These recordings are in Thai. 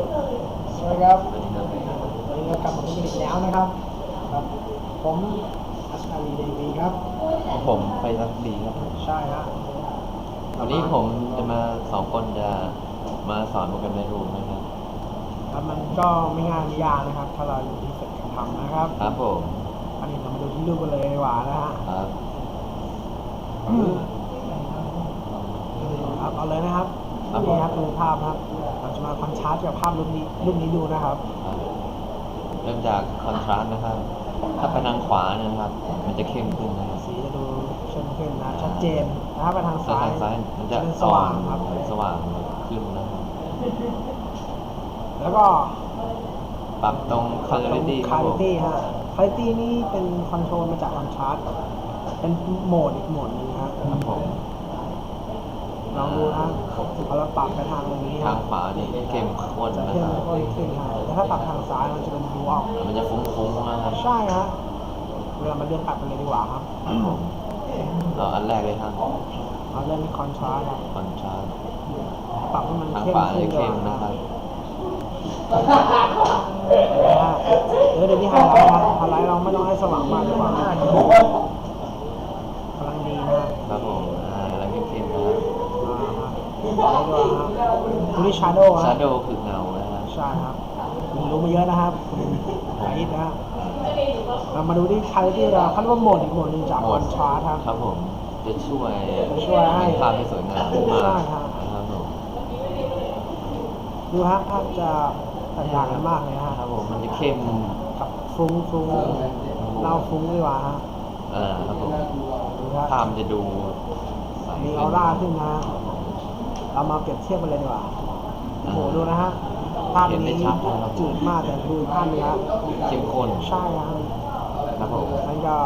สวัสดีครับวันนี้เรากลับมาพบกันอีกแล้วนะครับครับ ผมอัชนาลีเดวีครับผมไปรักดีครับผมใช่ฮะวันนี้ผมจะมาสองคนจะมาสอนโปรแกรมในรูมนะครับ ครับมันก็ไม่ง่ายไม่ยากนะครับ ถ้าเราอยู่ที่ฝึกการทำนะครับครับผมอันนี้เรามาดูที่รูปกันเลยดีกว่านะฮะครับครับเอาเลยนะครับ นี่ครับดูภาพครับเราจะมาคอนทราสต์กับภาพรูปนี้รูปนี้ดูนะครับครับเริ่มจากคอนทราสต์นะครับ ถ้าไปทางขวาเนยนะครับ มันจะเข้มขึ้นนะครับสีจะดูเข้มขึ้นนะชัดเจนนะครับไปทางถ้าซ้ายทางซ้ายมันจะเป็นสว่างครับอ่อนสว่างขึ้นนะครับ แล้วก็ปรับตรง clarity คคารับลิผมตี้ฮะคาลิตี้นี่เป็นคอนโทรลมาจากคอนทราสต์เป็นโหมดอีกโหมดหนึงครับครับผม ลองดูนะพอเราปรับไปทางนี้ทางขวานี่เข้มข้นจะนะเข้คมรับข้นขึ้นฮะแต่ถ้าปรับทางซ้ายมันจะเป็นดูออกมันจะฟุ้งๆนะครับใช่ฮะเรามาเลือกปรับกันเลยดีกว่าครับครับผมเอาอันแรกเลยครับเอาเรื่องที่คอนทราสต์ครับคอนทราสต์ปรับให้มันทางเข้มขวาขึ้จะนเข้มก่อนะครับเดี๋ยวเดี๋ยวนี้ไฮไลท์นะไฮไลท์เราไม่ต้องให้สว่างมากดีกว่ากำลังดีนะครับ ครับผมอ่าแล้วเข้มๆนะครับ อ่าฮะ แล้วก็ฮะดูที่ชาร์โดฮะ Shadow คือเงานะครับใช่ครับมีรู้มาเยอะนะครับหลายนิดนะฮะเรามาดูที่คาลิตี้เราคัดว่าโหมดอีกโหมดหนึ่งจากคอนทราสต์ครับ ครับผมจะช่วยจะช่วยให้ภาพให้สวยงามขึ้นมาใช่ครับ นะครับผมดูฮะภาพจะแตกต่างกันมากเลยนะฮะครับผมมันจะเข้มกับฟุ้งฟุ้งเราฟุ้งดีกว่าฮะอ่าครับผมดูฮะภาพมันจะดูใสมีออร่าขึ้นนะฮะ เรามาเปรียบเทียบกันเลยดีกว่าโอ้โหดูนะฮะภาพนี้จืดมากแต่ดูอีกภาพนี้ฮะเข้มข้นใช่ฮะครับผมมันก็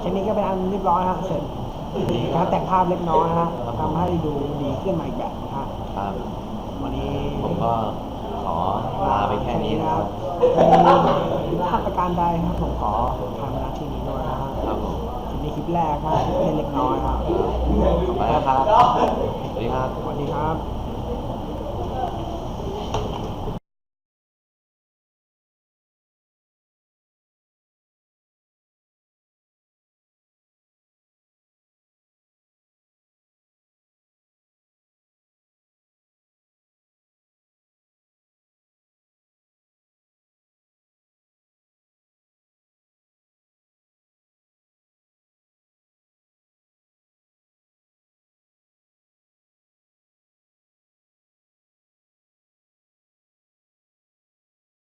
แค่นี้ก็เป็นอันเรียบร้อยฮะเสร็จการแต่งภาพเล็กน้อยฮะทำให้ดูดีขึ้นมาอีกแบบนะฮะครับวันนี้ผมก็ขอลาไปแค่นี้นะครับมีภาพประการใดครับผมขอทำหน้าที่นี้ด้วยนะฮะครับผมคลิปนี้คลิปแรกฮะเป็นเล็กน้อยครับไปแล้วครับสวัสดี ครับ สวัสดีครับ